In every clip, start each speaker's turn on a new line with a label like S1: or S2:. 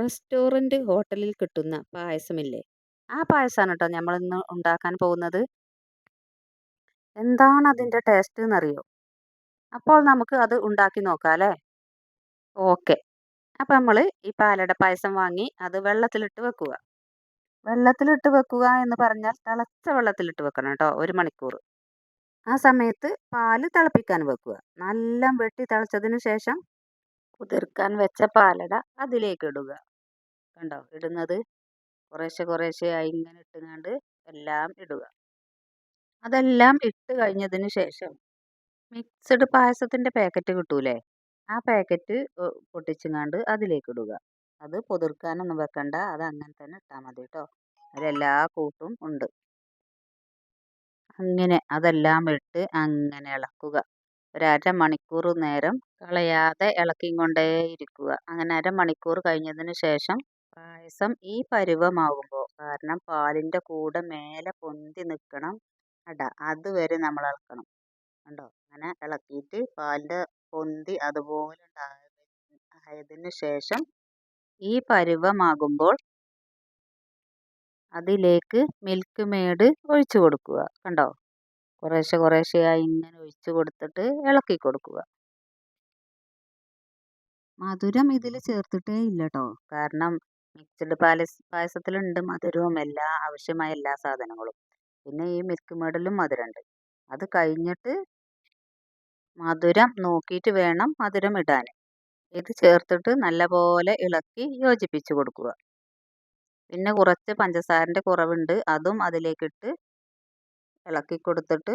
S1: Restaurant ഹോട്ടലിൽ കിട്ടുന്ന പായസമില്ലേ? ആ പായസമാണ് കേട്ടോ നമ്മളിന്ന് ഉണ്ടാക്കാൻ പോകുന്നത്. എന്താണ് അതിന്റെ ടേസ്റ്റ് എന്നറിയോ അപ്പോൾ നമുക്ക് അത് ഉണ്ടാക്കി നോക്കാം അല്ലേ? ഓക്കെ. അപ്പം നമ്മൾ ഈ പാലട പായസം വാങ്ങി അത് വെള്ളത്തിലിട്ട് വെക്കുക. വെള്ളത്തിലിട്ട് വെക്കുക എന്ന് പറഞ്ഞാൽ തിളച്ച വെള്ളത്തിലിട്ട് വെക്കണം കേട്ടോ ഒരു മണിക്കൂർ. ആ സമയത്ത് പാൽ തിളപ്പിക്കാൻ വെക്കുക. നല്ല വെട്ടി തിളച്ചതിന് ശേഷം കുതിർക്കാൻ വെച്ച പാലട അതിലേക്ക് ഇടുക. കണ്ടോ? ഇടുന്നത്. കുറേശ്ശെ കുറേശ്ശെ ആയി ഇങ്ങനെ ഇട്ടുകൊണ്ട് എല്ലാം ഇടുക. അതെല്ലാം ഇട്ട് കഴിഞ്ഞതിന് ശേഷം മിക്സഡ് പായസത്തിന്റെ പാക്കറ്റ് കിട്ടൂലേ? ആ പാക്കറ്റ് പൊട്ടിച്ചുങ്ങാണ്ട് അതിലേക്ക് ഇടുക അത് പൊതിർക്കാനൊന്നും വെക്കണ്ട. അത് അങ്ങനെ തന്നെ ഇട്ടാൽ മതി കേട്ടോ അതിലെല്ലാ കൂട്ടും ഉണ്ട്. അങ്ങനെ അതെല്ലാം ഇട്ട് അങ്ങനെ ഇളക്കുക. ഒരു അരമണിക്കൂർ നേരം കളയാതെ ഇളക്കിക്കൊണ്ടേയിരിക്കുക. അങ്ങനെ അരമണിക്കൂർ കഴിഞ്ഞതിന് ശേഷം പായസം ഈ പരുവമാകുമ്പോൾ കാരണം പാലിന്റെ കൂടെ മേലെ പൊന്തി നിൽക്കണം അട അതുവരെ നമ്മൾ ഇളക്കണം. കണ്ടോ? അങ്ങനെ ഇളക്കിയിട്ട് പാലിന്റെ പൊന്തി അതുപോലെ ആയതിന് ശേഷം ഈ പരുവമാകുമ്പോൾ അതിലേക്ക് മിൽക്ക് മേഡ് ഒഴിച്ചു കൊടുക്കുക. കണ്ടോ? കുറേശ്ശെ കുറേശ്ശെയായി ഇങ്ങനെ ഒഴിച്ച് കൊടുത്തിട്ട് ഇളക്കി കൊടുക്കുക. മധുരം ഇതിൽ ചേർത്തിട്ടേ ഇല്ല കേട്ടോ കാരണം മിക്സ്ഡ് പാലസ് പായസത്തിലുണ്ട് മധുരവും എല്ലാ ആവശ്യമായ എല്ലാ സാധനങ്ങളും. പിന്നെ ഈ മിൽക്ക് മേഡിലും മധുരമുണ്ട് അത് കഴിഞ്ഞിട്ട് മധുരം നോക്കിയിട്ട് വേണം മധുരം ഇടാൻ. ഇത് ചേർത്തിട്ട് നല്ലപോലെ ഇളക്കി യോജിപ്പിച്ച് കൊടുക്കുക. പിന്നെ കുറച്ച് പഞ്ചസാരന്റെ കുറവുണ്ട്. അതും അതിലേക്കിട്ട് ഇളക്കി കൊടുത്തിട്ട്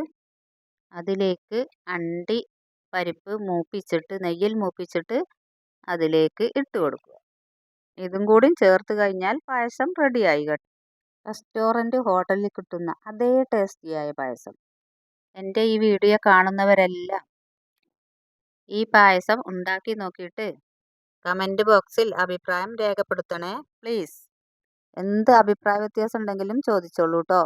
S1: അതിലേക്ക് അണ്ടി പരിപ്പ് മൂപ്പിച്ചിട്ട് നെയ്യിൽ മൂപ്പിച്ചിട്ട് അതിലേക്ക് ഇട്ട് കൊടുക്കുക. ഇതും കൂടി ചേർത്ത് കഴിഞ്ഞാൽ പായസം റെഡിയായി കേട്ടോ. റെസ്റ്റോറന്റ് ഹോട്ടലിൽ കിട്ടുന്ന അതേ ടേസ്റ്റിയായ പായസം. എന്റെ ഈ വീഡിയോ കാണുന്നവരെല്ലാം ഈ പായസം ഉണ്ടാക്കി നോക്കിയിട്ട് കമന്റ് ബോക്സിൽ അഭിപ്രായം രേഖപ്പെടുത്തണേ പ്ലീസ്. എന്ത് അഭിപ്രായ വ്യത്യാസം ഉണ്ടെങ്കിലും ചോദിച്ചോളൂ കേട്ടോ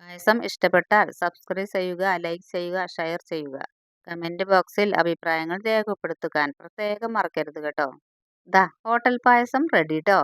S1: പായസം ഇഷ്ടപ്പെട്ടാൽ സബ്സ്ക്രൈബ് ചെയ്യുക ലൈക്ക് ചെയ്യുക ഷെയർ ചെയ്യുക. കമന്റ് ബോക്സിൽ അഭിപ്രായങ്ങൾ രേഖപ്പെടുത്തുവാൻ പ്രത്യേകം മറക്കരുത് കേട്ടോ. ദാ ഹോട്ടൽ പായസം റെഡി കേട്ടോ